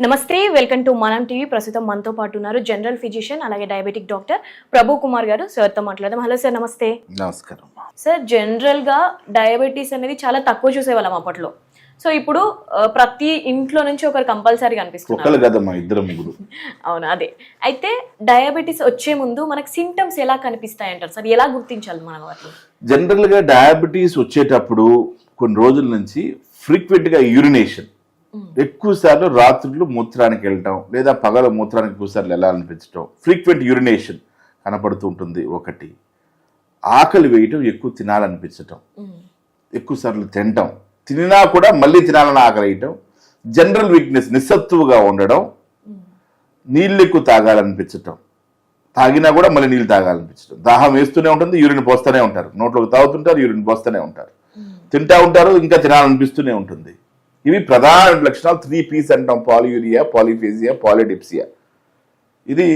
నమస్తే welcome to మనం TV. ప్రస్తుతం మనతో పాటు ఉన్నారు జనరల్ ఫిజిషియన్ అలాగే డయాబెటిక్ డాక్టర్ ప్రభు కుమార్ గారు. సార్తో మాట్లాడదాం. హలో సార్ నమస్తే. నమస్కారం. సార్ జనరల్గా డయాబెటీస్ అనేది చాలా తక్కువ చూసేవాళ్ళం అప్పట్లో. సో ఇప్పుడు ప్రతి ఇంట్లో నుంచి ఒకరు కంపల్సరీ కనిపిస్తున్నారు ముగ్గురు. అవును అదే. అయితే డయాబెటీస్ వచ్చే ముందు మనకు సింటమ్స్ ఎలా కనిపిస్తాయి అంటారు సార్ ఎలా గుర్తించాలి మనం వాటిని జనరల్గా డయాబెటీస్ వచ్చేటప్పుడు కొన్ని రోజుల నుంచి ఫ్రీక్వెంట్గా యూరినేషన్ ఎక్కువ సార్లు రాత్రులు మూత్రానికి వెళ్ళటం లేదా పగల మూత్రానికి ఎక్కువ సార్లు వెళ్ళాలనిపించటం ఫ్రీక్వెంట్ యూరినేషన్ కనపడుతూ ఉంటుంది ఒకటి. ఆకలి వేయటం ఎక్కువ తినాలనిపించటం. ఎక్కువ సార్లు తినటం. తినినా కూడా మళ్ళీ తినాలని ఆకలి వేయటం. జనరల్ వీక్నెస్ నిస్సత్తువుగా ఉండడం నీళ్ళు ఎక్కువ తాగాలనిపించటం. తాగినా కూడా మళ్ళీ నీళ్ళు తాగాలనిపించడం దాహం వేస్తూనే ఉంటుంది యూరిన్ పోస్తూనే ఉంటారు. నోట్లోకి తాగుతుంటారు యూరిన్ పోస్తూనే ఉంటారు. తింటా ఉంటారు ఇంకా తినాలనిపిస్తూనే ఉంటుంది. ఇవి ప్రధాన లక్షణాలు త్రీ పీస్ అంటాం. Polyuria polyphagia polydipsia. ఇది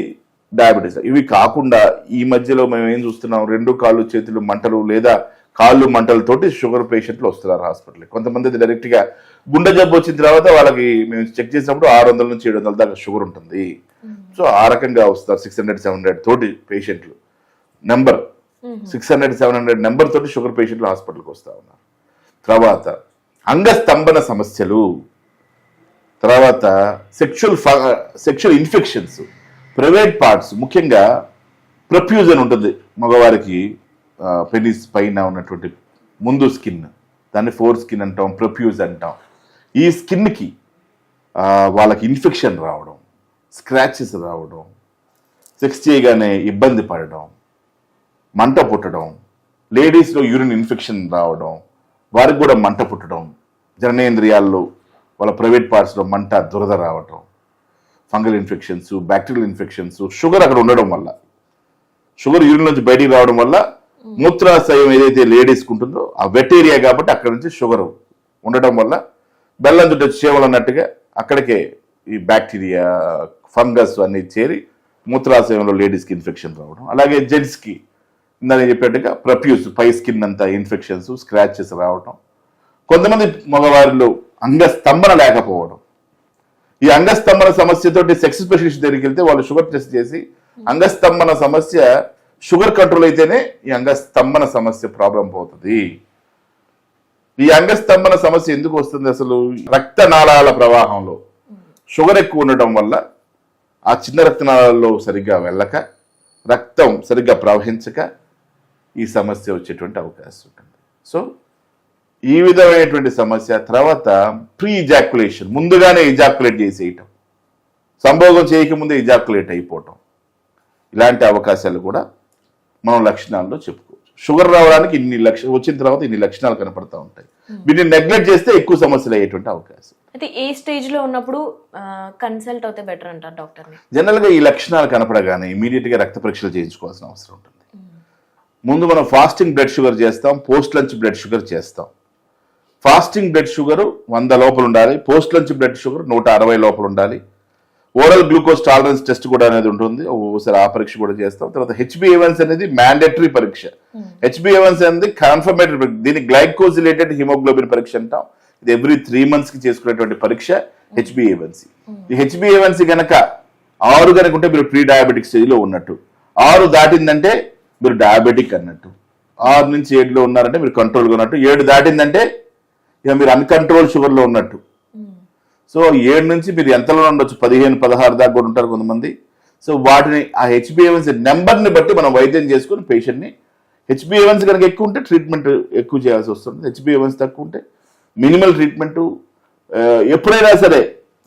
డయాబెటీస్. ఇవి కాకుండా ఈ మధ్యలో మేము ఏం చూస్తున్నాం? రెండు కాళ్ళు చేతులు మంటలు లేదా కాళ్ళు మంటలతోటి షుగర్ పేషెంట్లు వస్తున్నారు హాస్పిటల్ కొంతమంది డైరెక్ట్గా గుండె జబ్బు వచ్చిన తర్వాత వాళ్ళకి మేము చెక్ చేసినప్పుడు ఆరు వందల నుంచి ఏడు వందల దాకా షుగర్ ఉంటుంది. సో ఆ రకంగా వస్తారు సిక్స్ హండ్రెడ్ సెవెన్ హండ్రెడ్ తోటి పేషెంట్లు. Number. Six hundred seven hundred number తోటి షుగర్ పేషెంట్లు హాస్పిటల్కి వస్తూ ఉన్నారు. తర్వాత అంగస్తంభన సమస్యలు తర్వాత sexual sexual infections private parts ముఖ్యంగా ప్రొఫ్యూజన్ ఉంటుంది మగవారికి పెనిస్ పైన ఉన్నటువంటి ముందు స్కిన్ దాన్ని ఫోర్ స్కిన్ అంటాం ప్రొఫ్యూజ్ అంటాం. ఈ స్కిన్కి వాళ్ళకి ఇన్ఫెక్షన్ రావడం స్క్రాచెస్ రావడం సెక్స్ చేయగానే ఇబ్బంది పడడం మంట పుట్టడం లేడీస్లో యూరిన్ ఇన్ఫెక్షన్ రావడం వారికి కూడా మంట పుట్టడం జననేంద్రియాల్లో వాళ్ళ ప్రైవేట్ పార్ట్స్లో మంట దురద రావటం fungal infections bacterial infections sugar అక్కడ ఉండడం వల్ల షుగర్ యూరిన్ నుంచి బయటికి రావడం వల్ల మూత్రాశయం ఏదైతే లేడీస్కి ఉంటుందో ఆ వెట్ ఏరియా కాబట్టి అక్కడ నుంచి షుగర్ ఉండడం వల్ల బెల్లం చుట్టూ చేవలు అన్నట్టుగా అక్కడికే ఈ బ్యాక్టీరియా ఫంగస్ అన్నీ చేరి మూత్రాశయంలో లేడీస్కి ఇన్ఫెక్షన్ రావడం అలాగే జెంట్స్కి ఇందాక చెప్పినట్టుగా ప్రప్యూస్ పై స్కిన్ అంతా ఇన్ఫెక్షన్స్ స్క్రాచెస్ రావటం. కొంతమంది మగవారిలో అంగస్తంభన లేకపోవడం. ఈ అంగస్తంభన సమస్యతోటి సెక్స్ స్పెషలిస్ట్ దగ్గరికి వెళ్తే వాళ్ళు షుగర్ టెస్ట్ చేసి అంగస్తంభన సమస్య షుగర్ కంట్రోల్ అయితేనే ఈ అంగస్తంభన సమస్య ప్రాబ్లం పోతుంది. ఈ అంగస్తంభన సమస్య ఎందుకు వస్తుంది అసలు? రక్తనాళాల ప్రవాహంలో. షుగర్ ఎక్కువ ఉండటం వల్ల ఆ చిన్న రక్తనాళాల్లో సరిగ్గా వెళ్ళక రక్తం సరిగ్గా ప్రవహించక ఈ సమస్య వచ్చేటువంటి అవకాశం ఉంటుంది. సో ఈ విధమైనటువంటి సమస్య తర్వాత ప్రీ ఇజాక్యులేషన్ ముందుగానే ఇజాక్యులేట్ చేసేయటం. సంభోగం చేయకముందే ఇజాక్యులేట్ అయిపోవటం. ఇలాంటి అవకాశాలు కూడా మనం లక్షణాల్లో చెప్పుకోవచ్చు. షుగర్ రావడానికి ఇన్ని లక్ష వచ్చిన తర్వాత ఇన్ని లక్షణాలు కనపడతా ఉంటాయి. వీటిని నెగ్లెక్ట్ చేస్తే ఎక్కువ సమస్యలు అయ్యేటువంటి అవకాశం. అయితే ఏ స్టేజ్లో ఉన్నప్పుడు కన్సల్ట్ అవుతే బెటర్ అంటారు డాక్టర్ని జనరల్గా ఈ లక్షణాలు కనపడగానే immediate గా రక్త పరీక్షలు చేయించుకోవాల్సిన అవసరం ఉంటుంది. ముందు మనం ఫాస్టింగ్ బ్లడ్ షుగర్ చేస్తాం పోస్ట్ లంచ్ బ్లడ్ షుగర్ చేస్తాం. ఫాస్టింగ్ బ్లడ్ షుగర్ వంద లోపల ఉండాలి పోస్ట్ లంచ్ బ్లడ్ షుగర్ నూట అరవై లోపల ఉండాలి. ఓరల్ గ్లూకోజ్ టాలరెన్స్ టెస్ట్ కూడా అనేది ఉంటుంది ఒకసారి ఆ పరీక్ష కూడా చేస్తాం. తర్వాత హెచ్బిఏవన్స్ అనేది మ్యాండేటరీ పరీక్ష. హెచ్బిఏవన్స్ అనేది కన్ఫర్మేటరీ దీని గ్లైకోజ్ రిలేటెడ్ హిమోగ్లోబిన్ పరీక్ష అంటాం. ఇది ఎవ్రీ త్రీ మంత్స్కి చేసుకునేటువంటి పరీక్ష హెచ్బిఏవన్సీ ఈ హెచ్బిఏవన్సీ గనక ఆరు కనుక ఉంటే మీరు ప్రీ డయాబెటిక్ స్టేజ్లో ఉన్నట్టు. ఆరు దాటిందంటే మీరు డయాబెటిక్ అన్నట్టు. ఆరు నుంచి ఏడులో ఉన్నారంటే మీరు కంట్రోల్గా ఉన్నట్టు. ఏడు దాటిందంటే ఇక మీరు అన్కంట్రోల్ షుగర్లో ఉన్నట్టు సో ఏడు నుంచి మీరు ఎంతలో ఉండొచ్చు. పదిహేను పదహారు దాకా కూడా ఉంటారు కొంతమంది. సో వాటిని ఆ హెచ్బిఏవన్స్ నెంబర్ని బట్టి మనం వైద్యం చేసుకుని పేషెంట్ని హెచ్బిఏవన్స్ కనుక ఎక్కువ ఉంటే ట్రీట్మెంట్ ఎక్కువ చేయాల్సి వస్తుంది. హెచ్బిఏవన్స్ తక్కువ ఉంటే మినిమల్ ట్రీట్మెంట్ ఎప్పుడైనా సరే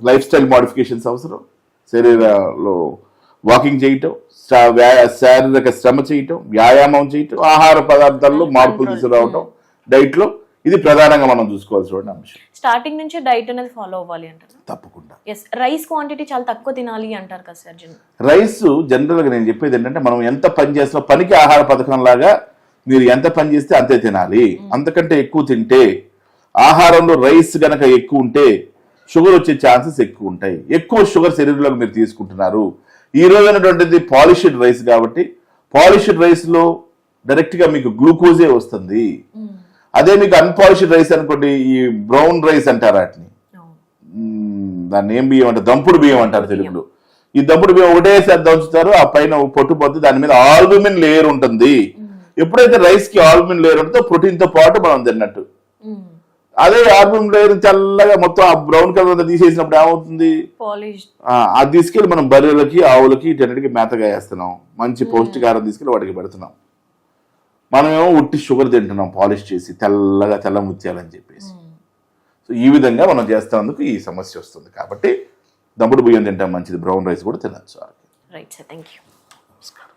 లైఫ్ స్టైల్ మోడిఫికేషన్స్ అవసరం. శరీరంలో వాకింగ్ చేయటం శారీరక శ్రమ చేయటం వ్యాయామం చేయటం ఆహార పదార్థాల్లో మార్పులు తీసుకురావటం డైట్లో ఇది ప్రధానంగా మనం చూసుకోవాల్సిన అంశం. స్టార్టింగ్ నుంచి డైట్ అనేది ఫాలో అవ్వాలి అంటారు. తప్పకుండా. ఎస్ రైస్ క్వాంటిటీ చాలా తక్కువ తినాలి అంటారు కదా సార్ రైస్ జనరల్గా నేను చెప్పేది ఏంటంటే మనం ఎంత పని చేసినా పనికి ఆహార పథకం లాగా మీరు ఎంత పని చేస్తే అంతే తినాలి. అంతకంటే ఎక్కువ తింటే ఆహారంలో రైస్ గనక ఎక్కువ ఉంటే షుగర్ వచ్చే ఛాన్సెస్ ఎక్కువ ఉంటాయి. ఎక్కువ షుగర్ శరీరంలోకి మీరు తీసుకుంటున్నారు. ఈ రోజు ఉన్నటువంటిది పాలిష్డ్ రైస్ కాబట్టి పాలిష్డ్ రైస్లో డైరెక్ట్గా మీకు గ్లూకోజే వస్తుంది. అదే మీకు అన్పాలిష్డ్ రైస్ అనుకోండి ఈ బ్రౌన్ రైస్ అంటారు వాటిని. దాన్ని ఏం బియ్యం అంటారు? దంపుడు బియ్యం అంటారు తెలుగులో. ఈ దంపుడు బియ్యం ఒకటేసారి దంచుతారు ఆ పైన పొట్టు పోతే దాని మీద ఆల్బుమిన్ లేయర్ ఉంటుంది. ఎప్పుడైతే రైస్కి ఆల్బుమిన్ లేయర్ ఉంటుందో ప్రోటీన్తో పాటు మనం తిన్నట్టు. అదే ఆల్బుమిన్ లేయర్ తెల్లగా మొత్తం ఆ బ్రౌన్ కలర్ అంతా తీసేసినప్పుడు ఏమవుతుంది? అది తీసుకెళ్ళి మనం బర్రెలకి ఆవులకి వీటన్నిటికి మేతగా వేస్తున్నాం. మంచి పౌష్టికారం తీసుకెళ్ళి వాటికి పెడుతున్నాం. మనమేమో ఉట్టి షుగర్ తింటున్నాం పాలిష్ చేసి తెల్లగా తెల్ల ముత్యాలని చెప్పేసి. సో ఈ విధంగా మనం చేస్తున్నందుకు ఈ సమస్య వస్తుంది కాబట్టి దమ్ముడు బియ్యం తింటాం మంచిది బ్రౌన్ రైస్ కూడా తినచ్చు. రైట్ సార్ థ్యాంక్ యూ నమస్కారం